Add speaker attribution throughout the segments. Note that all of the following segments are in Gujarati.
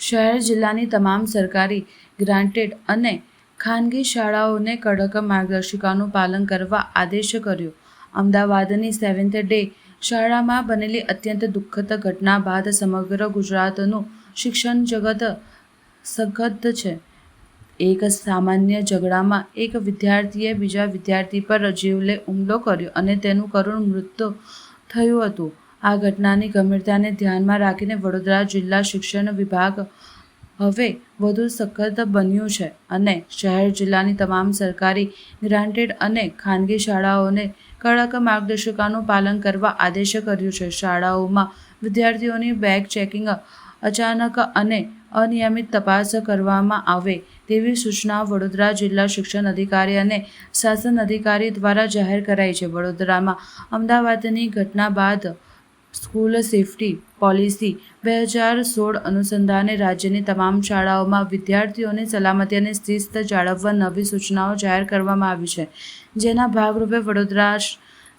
Speaker 1: શહેર જિલ્લાની તમામ સરકારી ગ્રાન્ટેડ અને ખાનગી શાળાઓને કડક માર્ગદર્શિકાનું પાલન કરવા આદેશ કર્યો. અમદાવાદની સેવન્થ ડે શાળામાં બનેલી અત્યંત દુઃખદ ઘટના બાદ સમગ્ર ગુજરાતનું શિક્ષણ જગત સખત છે. એક સામાન્ય ઝઘડામાં એક વિદ્યાર્થીએ બીજા વિદ્યાર્થી પર જીવલે હુમલો કર્યો અને તેનું કરુણ મૃત્યુ થયું હતું. આ ઘટનાની ગંભીરતાને ધ્યાનમાં રાખીને વડોદરા જિલ્લા શિક્ષણ વિભાગ હવે વધુ સખત બન્યું છે અને શહેર જિલ્લાની તમામ સરકારી, ગ્રાન્ટેડ અને ખાનગી શાળાઓને કડક માર્ગદર્શિકાનું પાલન કરવા આદેશ કર્યું છે. શાળાઓમાં વિદ્યાર્થીઓની બેગ ચેકિંગ અચાનક અને અનિયમિત તપાસ કરવામાં આવે તેવી સૂચના વડોદરા જિલ્લા શિક્ષણ અધિકારી અને શાસન અધિકારી દ્વારા જાહેર કરાઈ છે. વડોદરામાં અમદાવાદની ઘટના બાદ સ્કૂલ સેફટી પોલિસી બે હજાર સોળ અનુસંધાને રાજ્યની તમામ શાળાઓમાં વિદ્યાર્થીઓની સલામતી અને શિસ્ત જાળવવા નવી સૂચનાઓ જાહેર કરવામાં આવી છે. જેના ભાગરૂપે વડોદરા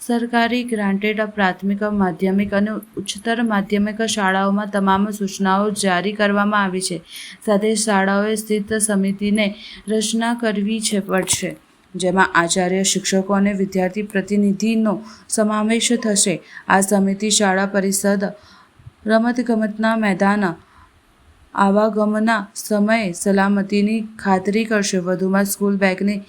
Speaker 1: સરકારી ગ્રાન્ટેડ પ્રાથમિક, માધ્યમિક અને ઉચ્ચતર માધ્યમિક શાળાઓમાં તમામ સૂચનાઓ જારી કરવામાં આવી છે. સાથે શાળાઓએ સ્થિત સમિતિને રચના કરવી છે, પડશે. જેમાં આચાર્ય, શિક્ષકો અને વિદ્યાર્થી પ્રતિનિધિનો સમાવેશ થશે. આ સમિતિ શાળા પરિષદ, રમતગમતના મેદાન, આવાગમના સમયે સલામતીની ખાતરી કરશે. વધુમાં સ્કૂલ બેગની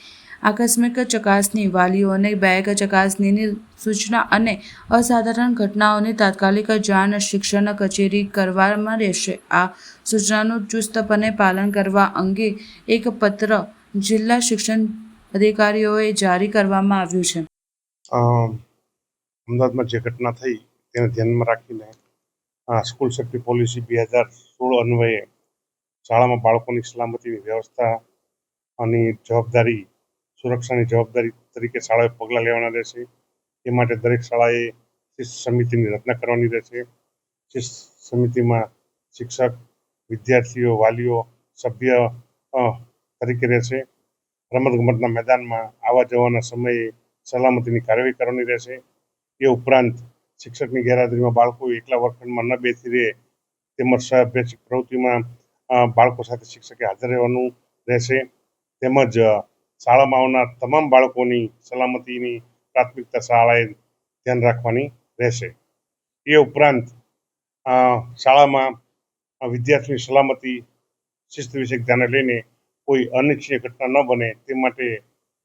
Speaker 1: આકસ્મિક ચકાસણી, વાલીઓને બેગ ચકાસણીની સૂચના અને અસાધારણ ઘટનાઓની તાત્કાલિક જાણ શિક્ષણ કચેરી કરવામાં રહેશે. આ સૂચનાનું ચુસ્તપણે પાલન કરવા અંગે એક પત્ર જિલ્લા શિક્ષણ અધિકારીઓએ જારી કરવામાં આવ્યું છે.
Speaker 2: અમદાવાદમાં જે ઘટના થઈ તેને ધ્યાનમાં રાખીને સ્કૂલ સેફ્ટી પોલિસી બે હજાર સોળ અન્વયે શાળામાં બાળકોની સલામતીની વ્યવસ્થા અને જવાબદારી, સુરક્ષાની જવાબદારી તરીકે શાળાએ પગલાં લેવાના રહેશે. એ માટે દરેક શાળાએ શિસ્ત સમિતિની રચના કરવાની રહેશે. શિસ્ત સમિતિમાં શિક્ષક, વિદ્યાર્થીઓ, વાલીઓ, સભ્ય તરીકે રહેશે. રમતગમતના મેદાનમાં આવવા જવાના સમયે સલામતીની કાર્યવાહી કરવાની રહેશે. એ ઉપરાંત શિક્ષકની ગેરહાજરીમાં બાળકો એકલા વર્ગખંડમાં ન બેસી રહે, તેમજ સહઅભ્યાસિક પ્રવૃત્તિમાં બાળકો સાથે શિક્ષકે હાજર રહેવાનું રહેશે. તેમજ શાળામાં આવનાર તમામ બાળકોની સલામતીની પ્રાથમિકતા શાળાએ ધ્યાન રાખવાની રહેશે. એ ઉપરાંત શાળામાં વિદ્યાર્થીની સલામતી શિસ્ત વિશે ધ્યાને લઈને કોઈ અનિચ્છનીય ઘટના ન બને તે માટે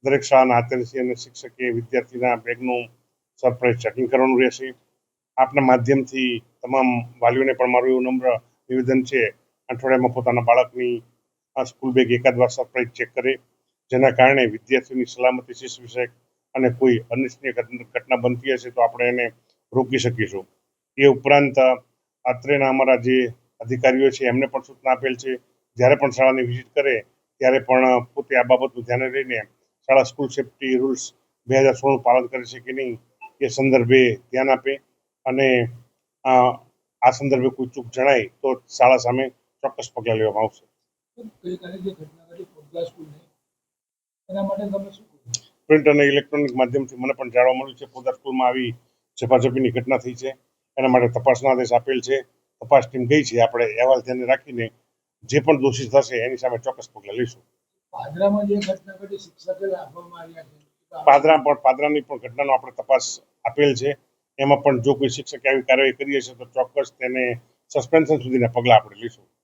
Speaker 2: દરેક શાળાના આચાર્યશ્રી અને શિક્ષકે વિદ્યાર્થીના બેગનું સરપ્રાઇઝ ચેકિંગ કરવાનું રહેશે. આપના માધ્યમથી તમામ વાલીઓને પણ મારું એવું નમ્ર નિવેદન છે, અઠવાડિયામાં પોતાના બાળકની આ સ્કૂલ બેગ એકાદ વાર સરપ્રાઇઝ ચેક કરે, જેના કારણે વિદ્યાર્થીઓની સલામતી શિસ્ત વિષયક અને કોઈ અનિચ્છનીય ઘટના બનતી હશે તો આપણે એને રોકી શકીશું. એ ઉપરાંત અત્રેના અમારા જે અધિકારીઓ છે એમને પણ સૂચના આપેલ છે, જ્યારે પણ શાળાની વિઝિટ કરે ત્યારે પણ પોતે આ બાબતનું ધ્યાને લઈને શાળા સ્કૂલ સેફ્ટી રૂલ્સ બે હજાર સોળનું પાલન કરે છે કે નહીં એ સંદર્ભે ધ્યાન આપે અને આ સંદર્ભે કોઈ ચૂક જણાય તો શાળા સામે ચોક્કસ પગલાં લેવામાં આવશે. પ્રિન્ટ અને ઇલેક્ટ્રોનિક માધ્યમથી મને પણ જાણવા મળ્યું છે પોતા સ્કૂલમાં આવી ઝપાઝપીની ઘટના થઈ છે. એના માટે તપાસના આદેશ આપેલ છે. તપાસ ટીમ ગઈ છે. આપણે અહેવાલ ધ્યાને રાખીને જે પણ દોષિત થશે એની સામે ચોક્કસ પગલાં લઈશું.
Speaker 3: પાદરામાં જે ઘટના ઘટી શિક્ષકે લાભવામાં આવ્યા છે.
Speaker 2: પાદરા પણ પાદરાની પણ ઘટનાનો આપણે તપાસ આપેલ છે. એમાં પણ જો કોઈ શિક્ષકે આવી કાર્યવાહી કરી હશે તો ચોક્કસ તેને સસ્પેન્શન સુધીના પગલાં આપણે લઈશું.